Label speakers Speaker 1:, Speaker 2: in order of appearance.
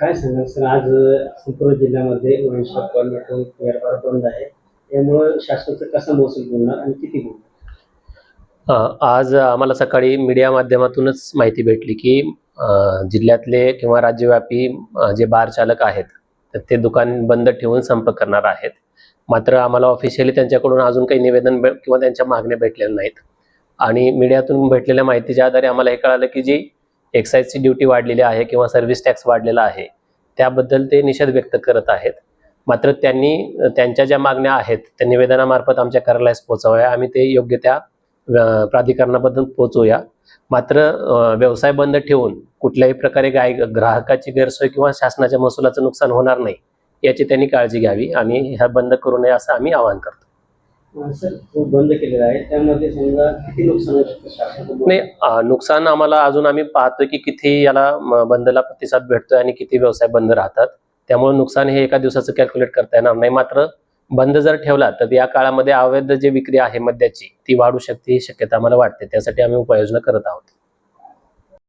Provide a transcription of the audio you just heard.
Speaker 1: काय सांगाल सर? आज संपूर्ण जिल्ह्यामध्ये वन स्टॉप बंद आहे. त्यामुळं शासनाचं कसा महसूल बोलणार आणि किती
Speaker 2: बोलणार आज आम्हाला सकाळी मीडिया माध्यमातूनच माहिती भेटली की जिल्ह्यातले किंवा राज्यव्यापी जे बार चालक आहेत तर ते दुकान बंद ठेवून संप करणार आहेत. मात्र आम्हाला ऑफिशियली त्यांच्याकडून अजून काही निवेदन किंवा त्यांच्या मागण्या भेटलेल्या नाहीत. आणि मीडियातून भेटलेल्या माहितीच्या आधारे आम्हाला हे कळालं की जी एक्साईजची ड्युटी वाढलेली आहे किंवा सर्व्हिस टॅक्स वाढलेला आहे त्याबद्दल ते निषेध व्यक्त करत आहेत. मात्र त्यांनी त्यांच्या ज्या मागण्या आहेत त्या निवेदनामार्फत आमच्या कार्यालयास पोहोचवाव्या आम्ही ते योग्य त्या प्राधिकरणाबद्दल पोहोचवूया मात्र व्यवसाय बंद ठेवून कुठल्याही प्रकारे गाय ग्राहकाची गैरसोय किंवा शासनाच्या महसुलाचं नुकसान होणार नाही याची त्यांनी काळजी घ्यावी आणि ह्या बंद करू नये असं आम्ही आवाहन करतो.
Speaker 1: सर बंद केलेला आहे. त्यामध्ये समजा किती नुकसान
Speaker 2: नाही नुकसान आम्हाला अजून आम्ही पाहतोय की किती याला बंदला प्रतिसाद भेटतोय आणि किती व्यवसाय बंद राहतात. त्यामुळे नुकसान हे एका दिवसाचं कॅल्क्युलेट करता येणार नाही. मात्र बंद जर ठेवला तर या काळामध्ये अवैध जी विक्री आहे मद्याची ती वाढू शकते ही शक्यता आम्हाला वाटते. त्यासाठी आम्ही उपाययोजना करत आहोत.